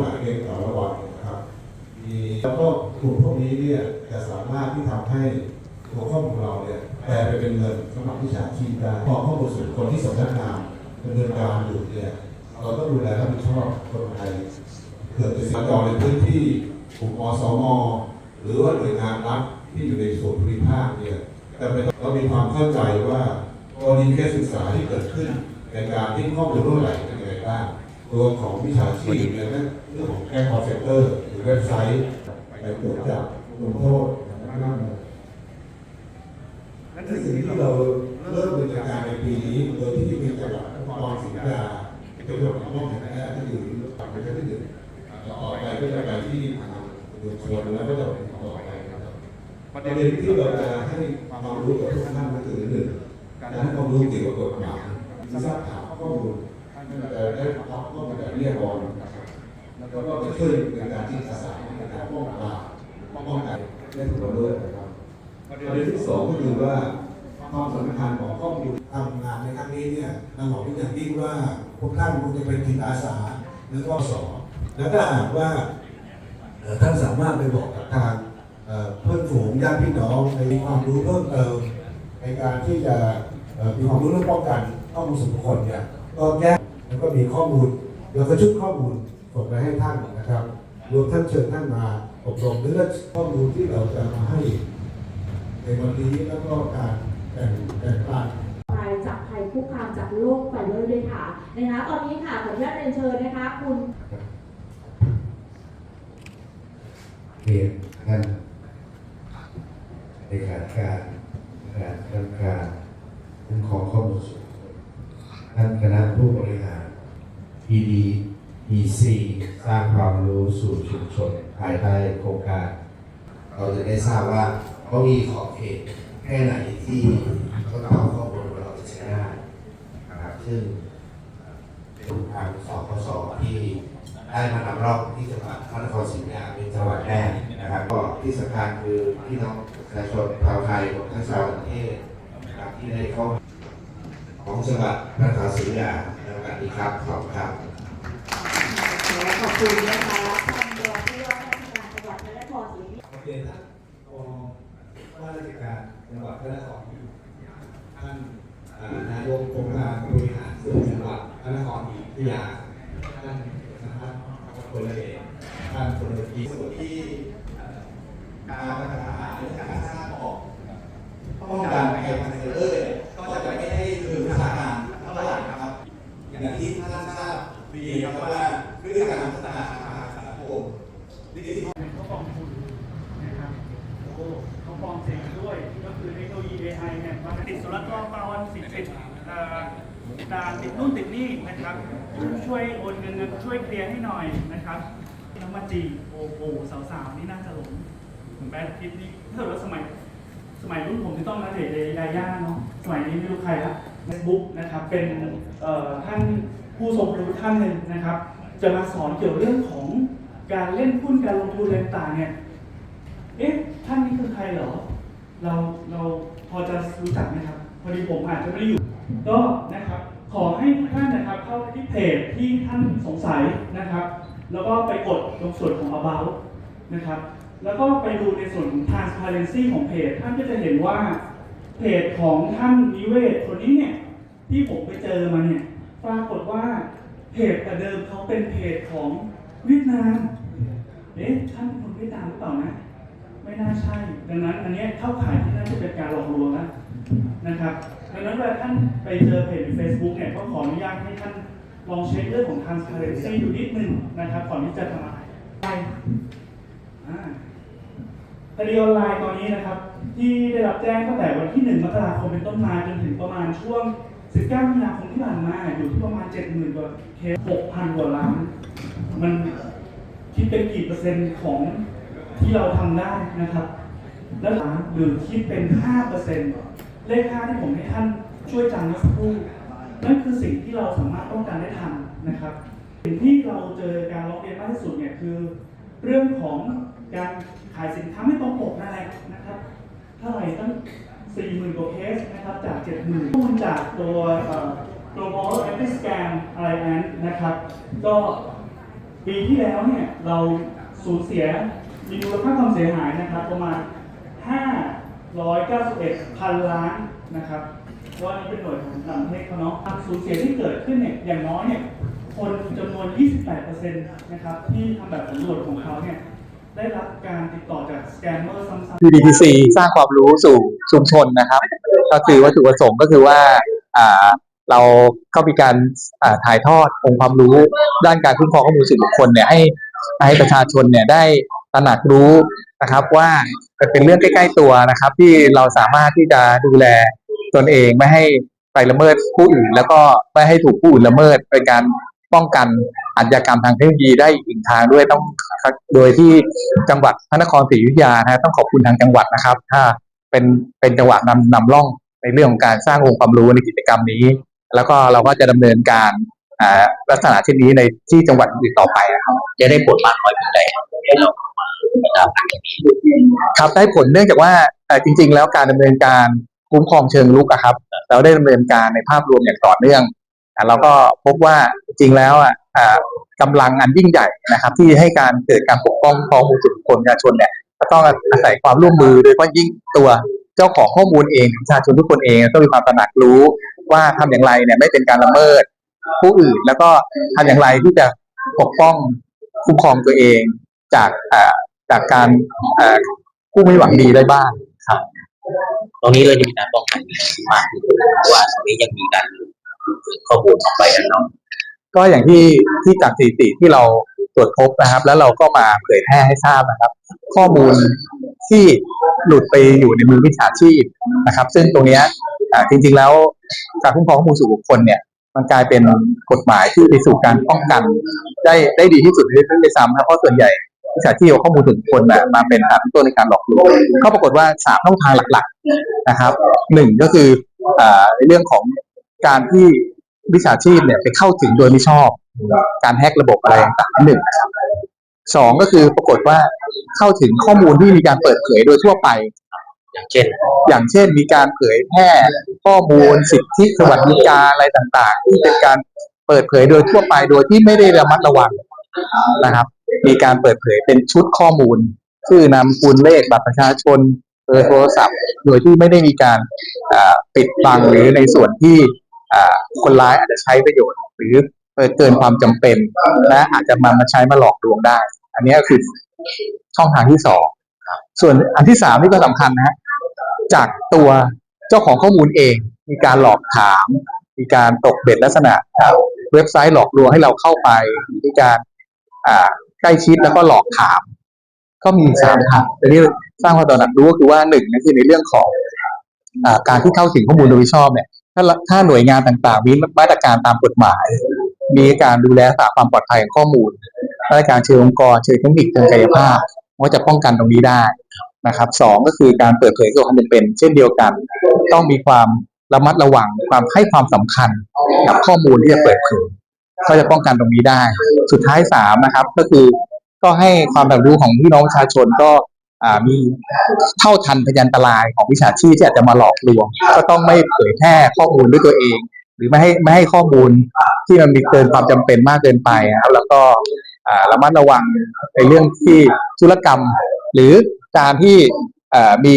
หลายเรื่องต่อระว่างนะครับมีแล้วก็กลุ่มพวกนี้เนี่ยจะสามารถที่ทำให้ตัวข้อมูลเราเนี่ยแปลไปเป็นเงินสำหรับวิชาชีพได้พอข้อมูลส่วนคนที่สำนักงานดำเนินการอยู่เนี่ยเราต้องดูแลรับผิดชอบคนไทยเกิดเป็นสัญจรในพื้นที่กลุ่มอสมหรือว่าหน่วยงานรัฐที่อยู่ในส่วนภูมิภาคเนี่ยแต่เป็นเรามีความเข้าใจว่ากรณีการศึกษาที่เกิดขึ้นในการที่ข้อมูลรั่วไหลเป็นยังไงบ้าง ตัวของวิชาชีพเนี่ยนะเรื่องของแค่คอเซ็นเตอร์หรือเว็บไซต์ไปตรวจจับลงโทษนะครับนั่นคือสิ่งที่เราเริ่มดำเนินการในปีนี้โดยที่มีจังหวัดนครศรีธรรมราชเป็นจังหวัดของแห่งแรกที่อยู่ฝั่งประเทศที่หนึ่งต่อไปก็จะไปที่ทางดุชนแล้วก็จะเป็นต่อไปนะครับประเด็นที่เราจะให้ความรู้กับทุกท่านก็คือหนึ่งการให้ความรู้เกี่ยวกับกฎหมายทราบข่าวข้อมูล แต่ได้รับข้อมูลจากวิทยากรนะครับแล้วก็จะช่วยในการที่จะสาในการป้องกันป้องกันได้ถูกละเมิดนะครับประเด็นที่สองก็คือว่าความสำคัญของข้อมูลทำงานในครั้งนี้เนี่ยเราบอกเป็นอย่างยิ่งว่าพวกท่านคงจะเป็นจิตอาสาแล้วก็สอแล้วถ้าหากว่าท่านสามารถไปบอกกับทางเพื่อนฝูงญาติพี่น้องในความรู้เพิ่มเติมในการที่จะเอ่อมีความรู้เรื่องป้องกันข้อมูลส่วนบุคคลเนี่ยก็แก้ แล้วก็มีข้อมูลแล้วก็ชุดข้อมูลส่งไปให้ท่านนะครับ รวมท่านเชิญท่านมาอบรมเรื่องข้อมูลที่เราจะมาให้ ในวันนี้แล้วก็การแบ่งแบ่งปันภัยจากภัยคุกคามจากโรคไฟเบอร์ด้วยค่ะนะคะตอนนี้ค่ะขออนุญาตเรียนเชิญนะคะ คุณเรียนท่านในขาการการทำการคุ้มครองข้อมูลส่วนบุคคลท่านคณะผู้บริหาร PD EC สร้างความรู้สู่ชุมชน ภายใต้โครงการ เราจะได้ทราบว่าเขามีขอบเขตแค่ไหนที่เขาเอาข้อมูลเราจะใช้ได้นะครับซึ่งเป็นทางสคสที่ได้มานำร่องที่จังหวัดพระนครศรีอยุธยาเป็นจังหวัดแรกนะครับก็ที่สำคัญคือพี่น้องประชาชนชาวไทยทั้งชาวประเทศนะครับที่ได้เข้า ของจังหวัดพระนครศรีอยุธยาในโอกาสนี้ครับขอบคุณครับขอบคุณนะคะท่านรองผู้ว่าราชการจังหวัดพระนครศรีอยุธยาโอเคท่านรองว่าราชการจังหวัดพระนครท่านอ่านายกองค์การบริหารส่วนจังหวัดพระนครศรีอยุธยาท่านนะครับพละเอกท่านพลเอกส่วนที่การพัฒนาหรือการสร้างออกป้องกันภัยทางไซเอร์เนี่ยก็จะไม่ได้คือวิชาการเท่าไหร่นะครับ อย่างที่ท่านทราบดีครับว่าด้วยการพัฒนาทางสังคมดิจิทัล เขาปลอมคุณนะครับโอ้เขาปลอมเสียงด้วย ก็คือเทคโนโลยี AI เนี่ยมาติด สุรกากรสิทธิ์ติดเอ่อด่านติดนู่นติดนี่นะครับ ช่วยโอนเงินเงินช่วยเคลียร์ให้หน่อยนะครับน้ำมาจีโอ้โหสาวๆนี่น่าจะหลงแบดพิทนี่ถ้าเกิดว่าสมัยสมัยรุ่นผมที่ต้องนาเดชน์ยาย่าเนาะสมัยนี้ไม่รู้ใครละเฟซบุ๊กนะครับเป็นท่านผู้ทรงคุณท่านหนึ่งนะครับ จะมาสอนเกี่ยวเรื่องของการเล่นหุ้นการลงทุนอะไรต่างเนี่ยเอ๊ะท่านนี้คือใครเหรอ เราเราพอจะรู้จักไหมครับ พอดีผมอาจจะไม่ได้อยู่ ก็นะครับขอให้ทุกท่านนะครับเข้าไปที่เพจที่ท่านสงสัยนะครับ แล้วก็ไปกดตรงส่วนของ about นะครับ แล้วก็ไปดูในส่วนของ transparency ของเพจท่านก็จะเห็นว่าเพจของท่านนิเวศคนนี้เนี่ยที่ผมไปเจอมาเนี่ยปรากฏว่าเพจแต่เดิมเขาเป็นเพจของเวียดนาม เอ๊ะท่านเป็นคนเวียดนามหรือเปล่านะ ไม่น่าใช่ ดังนั้นอันนี้เข้าข่ายที่น่าจะเป็นการหลอกลวงแล้วนะครับ ดังนั้นเวลาท่านไปเจอเพจใน Facebook เนี่ยก็ขออนุญาตให้ท่านลองเช็คเรื่องของ transparency ดูนิดนึงนะครับก่อนที่จะทำอะไรไปอ่าคดีออนไลน์ตอนนี้นะครับ ที่ได้รับแจ้งตั้งแต่วันที่ 1 มกราคมเป็นต้นมาจนถึงประมาณช่วง 19 มีนาคมที่ผ่านมา อยู่ที่ประมาณ 70,000 กว่าเคส 6,000 กว่าล้าน มันคิดเป็นกี่เปอร์เซ็นต์ของ ที่เราทำได้นะครับ แล้วล้านหรือคิดเป็น 5%เลข5ที่ผมให้ท่านช่วยจำเมื่อสักครู่นั่นคือสิ่งที่เราสามารถป้องกันได้ทันนะครับ สิ่งที่เราเจอการร้องเรียนมากที่สุดเนี่ยคือ เรื่องของการขายสินค้าไม่ตรงปกนั่นแหละนะครับเท่าไหร่ตั้ง40,000กว่าเคสนะครับจาก 70,000ข้อมูลจากตัวเอ่อ Global Anti Scam Alliance นะครับ ก็ปีที่แล้วเนี่ยเราสูญเสีย มีมูลค่าความเสียหายนะครับประมาณ 591พันล้านนะครับว่านี่เป็นหน่วยของต่างประเทศเขาเนาะความสูญเสียที่เกิดขึ้นเนี่ยอย่างน้อยเนี่ยคนจำนวน 28%นะครับที่ทำแบบสำรวจของเขาเนี่ยได้รับการติดต่อจากสแกมเมอร์ซ้ำๆ UDTC สร้างความรู้สู่ชุมชนนะครับ ก็คือวัตถุประสงค์ก็คือว่าอ่าเราก็มีการาถ่ายทอดองค์ความรู้ด้านการคุ้มครองข้อมูลส่วนบุคคลเนี่ยให้ให้ประชาชนเนี่ยได้ ตระหนักรู้นะครับว่าเป็นเรื่องใกล้ ๆตัวนะครับ ที่เราสามารถที่จะดูแลตนเองไม่ให้ไปละเมิดผู้อื่น แล้วก็ไม่ให้ถูกผู้อื่นละเมิดเป็นการป้องกันอาชญากรรมทางเทคโนโลยีได้อีกทางด้วยต้องโดยที่จังหวัดพระนครศรีอยุธยานะฮะต้องขอบคุณทางจังหวัดนะครับ ถ้าเป็นเป็นจังหวัดนำนำร่องในเรื่องของการสร้างองค์ความรู้ในกิจกรรมนี้ แล้วก็เราก็จะดำเนินการอ่าลักษณะเช่นนี้ในที่จังหวัดอื่นต่อไปนะครับ จะได้ผลมากน้อยเพียงใด ครับได้ผลเนื่องจากว่าจริง ๆ แล้วการดำเนินการคุ้มครองเชิงลุกอะครับ เราได้ดำเนินการในภาพรวมอย่างต่อเนื่องเราก็พบว่าจริงๆแล้วอะอ่ากำลังอันยิ่งใหญ่นะครับ ที่ให้การเกิดการปกป้องข้อมูลส่วนบุคคลประชาชนเนี่ยก็ต้องอาศัยความร่วมมือโดยเฉพาะยิ่งตัวเจ้าของข้อมูลเองประชาชนทุกคนเองต้องมีความตระหนักรู้ว่าทำอย่างไรเนี่ยไม่เป็นการละเมิด ผู้อื่นแล้วก็ทำอย่างไรที่จะปกป้องคุ้มครองตัวเองจากอ่า จากการอ่าผู้ไม่หวังดีได้บ้างตรงนี้เราจะมีการป้องกันมากขึ้นเพราะว่าตรงนี้ยังมีการเปิดข้อมูลออกไปด้านนอกก็อย่างที่ที่จากสถิติที่เราตรวจพบนะครับ แล้วเราก็มาเผยแพร่ให้ทราบนะครับ ข้อมูลที่หลุดไปอยู่ในมือวิชาชีพนะครับ ซึ่งตรงเนี้ยอ่าจริง ๆ แล้วการคุ้มครองข้อมูลส่วนบุคคลเนี่ยมันกลายเป็นกฎหมายที่ไปสู่การป้องกัน ได้ได้ดีที่สุดเลยด้วยซ้ำครับเพราะส่วนใหญ่ วิชาชีพเอาข้อมูลส่วนบุคคลน่ะมาเป็นฐานต้นในการหลอกลวงก็ปรากฏว่าสามช่องทางหลักๆนะครับหนึ่งก็คืออ่าในเรื่องของการที่วิชาชีพเนี่ยไปเข้าถึงโดยไม่ชอบ การแฮกระบบอะไรต่างๆหนึ่งนะครับสองก็คือปรากฏว่าเข้าถึงข้อมูลที่มีการเปิดเผยโดยทั่วไป อย่างเช่น อย่างเช่นมีการเผยแพร่ข้อมูลสิทธิสวัสดิการอะไรต่างๆ ที่เป็นการเปิดเผยโดยทั่วไปโดยที่ไม่ได้ระมัดระวังนะครับ มีการเปิดเผยเป็นชุดข้อมูล ชื่อนามสกุลเลขบัตรประชาชนเบอร์โทรศัพท์ โดยที่ไม่ได้มีการปิดบังหรือในส่วนที่คนร้ายอาจจะใช้ประโยชน์ หรือเกินความจำเป็น และอาจจะมามาใช้มาหลอกลวงได้ อันนี้คือช่องทางที่สองส่วนอันที่สามนี่ก็สำคัญนะฮะจากตัวเจ้าของข้อมูลเอง มีการหลอกถาม มีการตกเบ็ดลักษณะเว็บไซต์หลอกลวงให้เราเข้าไป มีการ ใกล้ชิดแล้วก็หลอกถาม ก็มีสามทางแต่นี่สร้างความตระหนักรู้ก็คือว่าหนึ่งนั่นคือในเรื่องของอการที่เข้าถึงข้อมูลโดยชอบเนี่ย ถ้าถ้าหน่วยงานต่างๆ มีมาตรการตามกฎหมาย มีการดูแลรักษาความปลอดภัยของข้อมูลมาตรการเชิงองค์กรเชิงเทคนิคเชิงกายภาพก็จะป้องกันตรงนี้ได้นะครับสองก็คือการเปิดเผยตัวความเป็นเป็นเช่นเดียวกัน ต้องมีความระมัดระวังความให้ความสำคัญกับข้อมูลที่จะเปิดเผย ก็จะป้องกันตรงนี้ได้ สุดท้ายสามนะครับ ก็คือก็ให้ความแบบรู้ของพี่น้องประชาชนก็มีเท่าทันพยันตรายของวิชาชีพที่อาจจะมาหลอกลวง ก็ต้องไม่เผยแพร่ข้อมูลด้วยตัวเอง หรือไม่ให้ไม่ให้ข้อมูลที่มันมีเกินความจำเป็นมากเกินไปนะครับแล้วก็ระมัดระวังในเรื่องที่ธุรกรรม หรือการที่มี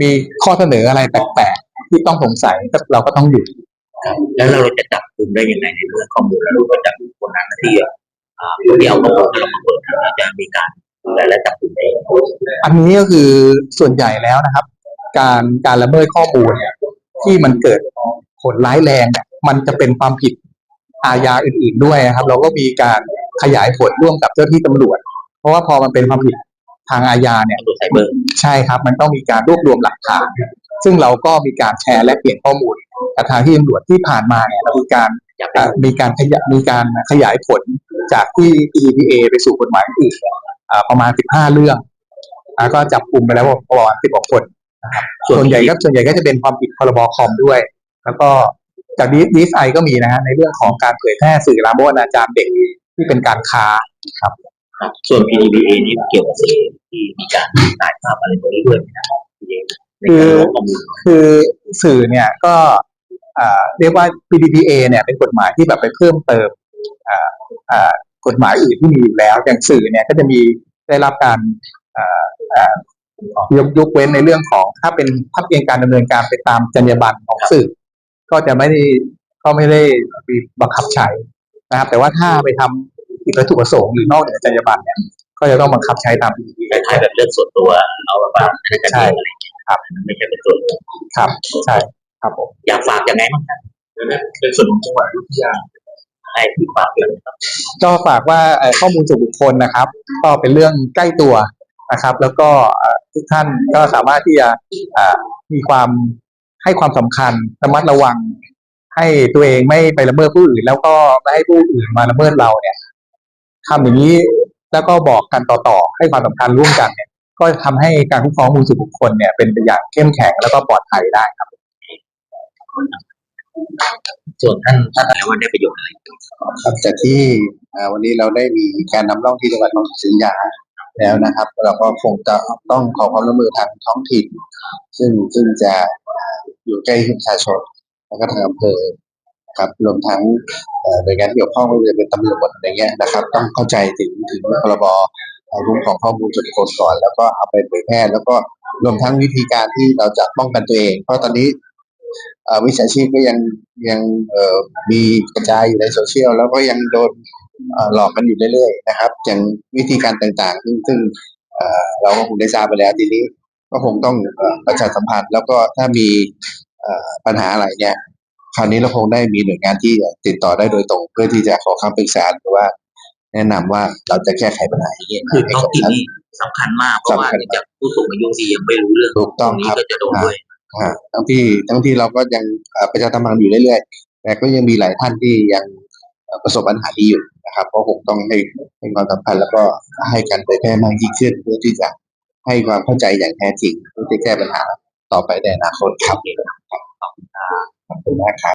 มีข้อเสนออะไรแปลกๆที่ต้องสงสัยเราก็ต้องหยุดแล้วเราจะจับ กลุ่มได้ยังไงในเรื่องข้อมูลแล้วเราก็จับกลุ่มคนนั้นที่อ่าคนที่เอาข้อมูลเรามาเปิดเราจะมีการดูแลและจับกลุ่มเองอันนี้ก็คือส่วนใหญ่แล้วนะครับ การการละเมิดข้อมูลเนี่ยที่มันเกิดผลร้ายแรงเนี่ยมันจะเป็นความผิดอาญาอื่น ๆด้วยนะครับ เราก็มีการขยายผลร่วมกับเจ้าหน้าที่ตำรวจ เพราะว่าพอมันเป็นความผิดทางอาญาเนี่ยตำรวจไซเบอร์ใช่ครับ มันต้องมีการรวบรวมหลักฐานซึ่งเราก็มีการแชร์และเปลี่ยนข้อมูล กับทางที่ตำรวจที่ผ่านมาเนี่ยเรามีการจับเอ่อมีการขยายมีการขยายผลจากที่ EPA ไปสู่กฎหมายอื่นอ่าประมาณ 15 เรื่องอ่าก็จับกลุ่มไปแล้วประมาณ10กว่าคนนะครับส่วนใหญ่ก็ส่วนใหญ่ก็จะเป็นความผิดพรบคอมด้วย แล้วก็จากดีไอก็มีนะฮะในเรื่องของการเผยแพร่สื่อลามกอนาจารเด็กที่เป็นการค้าครับ ส่วน PDBA นี่เกี่ยวกับสื่อที่มีการถ่ายภาพอะไรตรงนี้ด้วยนะครับ PDBA ในการลงข้อมูลคือสื่อเนี่ยก็อ่าเรียกว่า PDPA เนี่ยเป็นกฎหมายที่แบบไปเพิ่มเติมอ่าอ่ากฎหมายอื่นที่มีอยู่แล้ว อย่างสื่อเนี่ยก็จะมีได้รับการอ่าอ่ายกยกเว้นในเรื่องของถ้าเป็นถ้าเพียงการดำเนินการไปตามจรรยาบรรณของสื่อ ก็จะไม่ได้ก็ไม่ได้มีบังคับใช้นะครับ แต่ว่าถ้าไปทำผิดวัตถุประสงค์หรือนอกเหนือจรรยาบรรณเนี่ยก็จะต้องบังคับใช้ตามคล้ายๆแบบเรื่องส่วนตัวเอาแบบว่าให้ กันเองอะไรอย่างเงี้ยครับไม่ใช่เป็นส่วนรวมครับใช่ครับผมอยากฝากยังไงบ้างครับเป็นส่วนของจังหวัดอยุธยาให้ที่ฝากเลยครับก็ฝากว่าเอ่อข้อมูลส่วนบุคคลนะครับ ก็เป็นเรื่องใกล้ตัวนะครับ แล้วก็เอ่อทุกท่านก็สามารถที่จะเอ่อมีความให้ความสำคัญระมัดระวัง ให้ตัวเองไม่ไปละเมิดผู้อื่น แล้วก็ไม่ให้ผู้อื่นมาละเมิดเราเนี่ยทำอย่างนี้แล้วก็บอกกันต่อๆให้ความสำคัญร่วมกันเนี่ย ก็ทำให้การคุ้มครองข้อมูลส่วนบุคคลเนี่ยเป็นไปอย่างเข้มแข็งแล้วก็ปลอดภัยได้ครับ ส่วนท่านท่านอะไรว่าได้ประโยชน์อะไรครับจากที่อ่าวันนี้เราได้มีการนำร่องที่จังหวัดนนทบุรีแล้วนะครับ เราก็คงจะต้องขอความร่วมมือทางท้องถิ่น ซึ่งซึ่งจะอ่าอยู่ใกล้ประชาชนแล้วก็ทางอำเภอครับรวมทั้งเอ่อหน่วยงานที่เกี่ยวข้องไม่ว่าจะเป็นตำรวจอะไรเงี้ยนะครับ ต้องเข้าใจถึงถึงพรบ คุ้ของข้อมูลส่วนบุคคลก่อน แล้วก็เอาไปเผยแพร่แล้วก็รวมทั้งวิธีการที่เราจะป้องกันตัวเอง เพราะตอนนี้วิชาชีพก็ยังยังมีกระจายอยู่ในโซเชียลแล้วก็ยังโดนหลอกกันอยู่เรื่อยๆนะครับ อย่างวิธีการต่างๆ ซึ่งซึ่งเราก็คงได้ทราบไปแล้วทีนี้ก็คงต้องประชาสัมพันธ์ แล้วก็ถ้ามีปัญหาอะไรเนี่ยคราวนี้เราคงได้มีหน่วยงานที่ติดต่อได้โดยตรง เพื่อที่จะขอคำปรึกษาหรือว่า แนะนำว่าเราจะแก้ไขปัญหาอย่างนี้คือให้ท้องกับถิ่นท่านนี่สำคัญมากเพราะว่าสำคัญเนื่องจากผู้สูงอายุที่ยังไม่รู้เรื่องถูกต้องตรงนี้ครับก็จะโดนด้วยอ่าทั้งที่ทั้งที่เราก็ยังเอ่อประชาสัมพันธ์อยู่เรื่อยๆแต่ก็ยังมีหลายท่านที่ยังเอ่อประสบปัญหานี้อยู่นะครับก็คงต้องให้ให้ความสำคัญแล้วก็ให้การเผยแพร่มากยิ่งขึ้นเพื่อที่จะให้ความเข้าใจอย่างแท้จริงเพื่อที่แก้ปัญหาต่อไปในอนาคตครับขอบคุณมากครับ